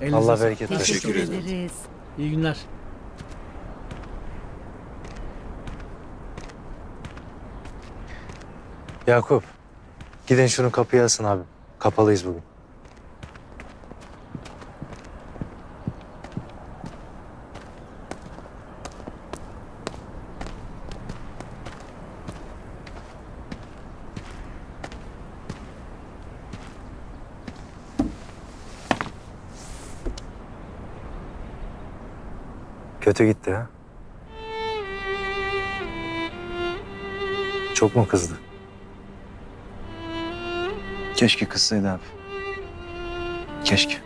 Elinize Allah sağlık. bereket versin. Teşekkür ederim. ederiz. İyi günler. Yakup. Gidin şunu kapıya asın abi. Kapalıyız bugün. Kötü gitti ha? Çok mu kızdı? Keşke kızsaydı abi. Keşke.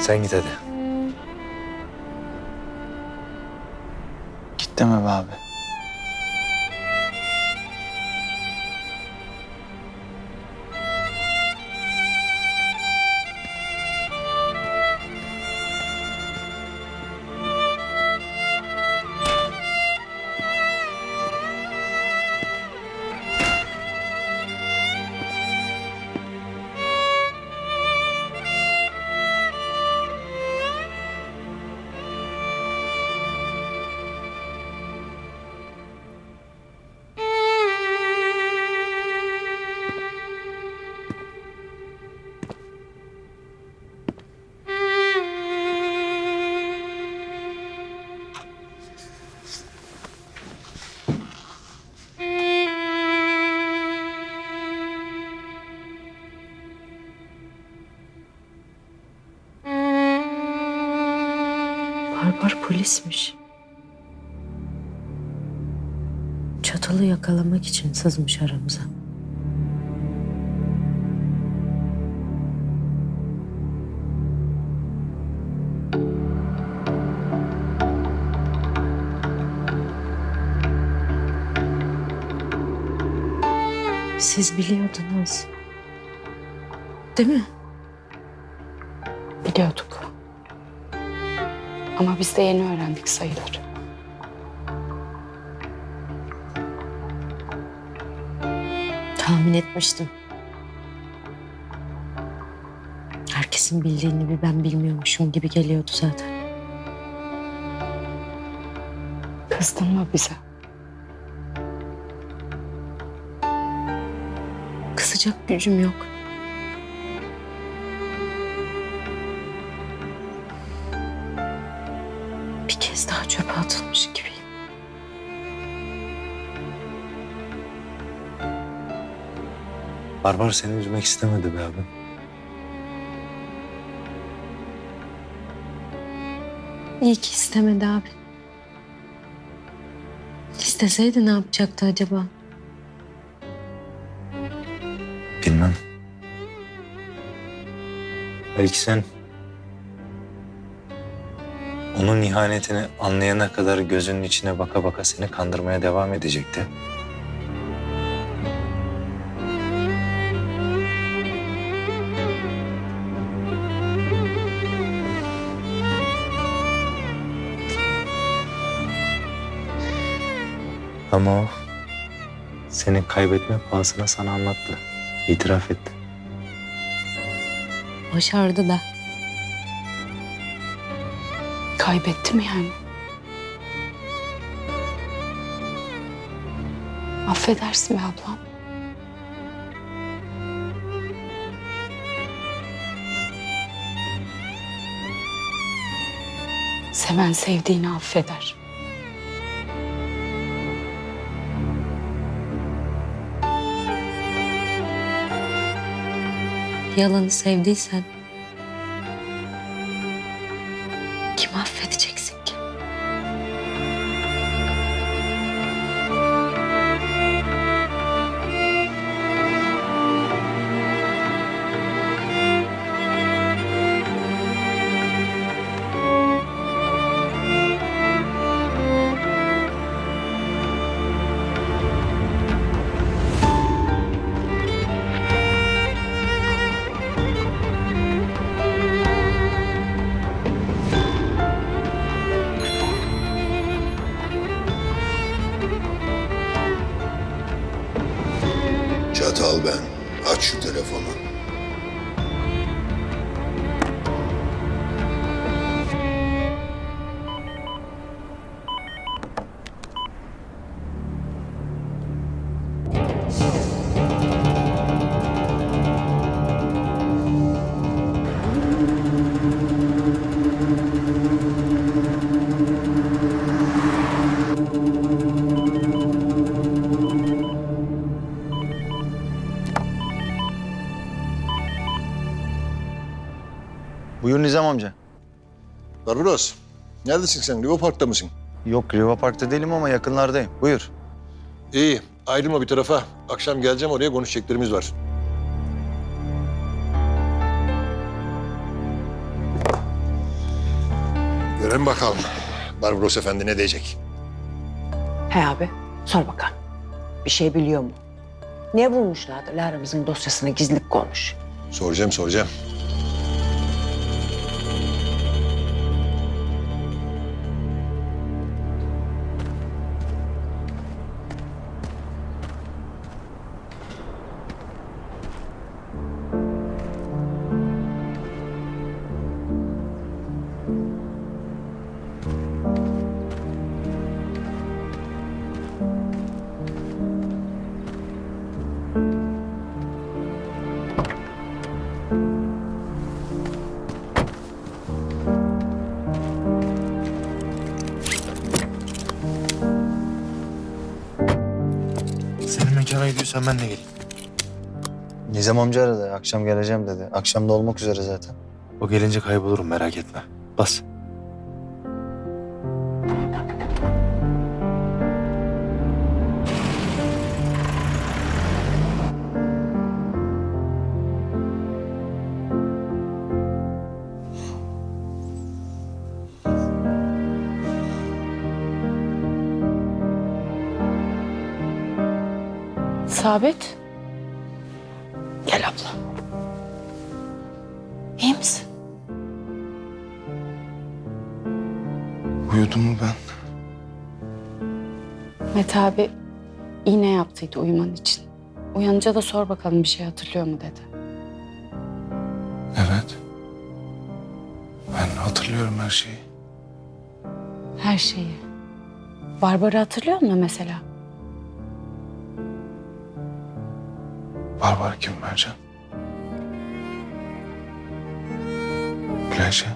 Sen git hadi. Deme be abi. Barbar polismiş. Çatalı yakalamak için sızmış aramıza. Siz biliyordunuz. Değil mi? Biliyorduk. Ama biz de yeni öğrendik sayılır. Tahmin etmiştim. Herkesin bildiğini bir ben bilmiyormuşum gibi geliyordu zaten. Kızdın mı bize? Kısacak gücüm yok. Bir kez daha çöpe atılmış gibiyim. Barbar seni üzmek istemedi be abi. İyi ki istemedi abi. İsteseydi ne yapacaktı acaba? Bilmem. Belki sen onun ihanetini anlayana kadar gözünün içine baka baka seni kandırmaya devam edecekti. Ama o seni kaybetme pahasına sana anlattı. İtiraf etti. Başardı da. Kaybetti mi yani? Affedersin be ablam. Seven sevdiğini affeder. Yalanı sevdiysen Buyur Nizam amca. Barbaros, neredesin sen? Riva Park'ta mısın? Yok Riva Park'ta değilim ama yakınlardayım. Buyur. İyi, ayrılma bir tarafa. Akşam geleceğim oraya konuşacaklarımız var. Görelim bakalım. Barbaros Efendi ne diyecek? He abi, sor bakalım. Bir şey biliyor mu? Ne bulmuşlardı Lara'mızın dosyasına gizlilik konmuş. Soracağım, soracağım. Gidiyorsan ben de geleyim. Nizam amca aradı. Akşam geleceğim dedi. Akşam da olmak üzere zaten. O gelince kaybolurum merak etme. Bas. Sabit. Gel abla. İyi misin? Uyudum mu ben? Mete abi iğne yaptıydı uyuman için. Uyanınca da sor bakalım bir şey hatırlıyor mu dedi. Evet. Ben hatırlıyorum her şeyi. Her şeyi. Barbar'ı hatırlıyor musun mesela? Barbar kim Mercan? Gülayşe.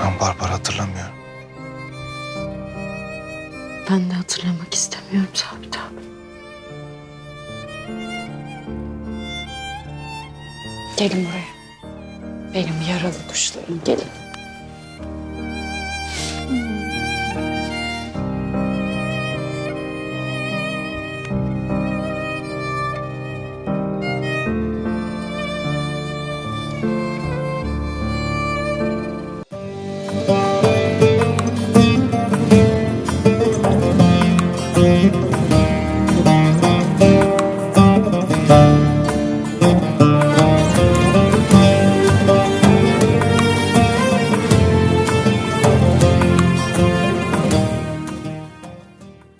Ben Barbar hatırlamıyorum. Ben de hatırlamak istemiyorum Sabit abi. Gelin buraya. Benim yaralı kuşlarım gelin.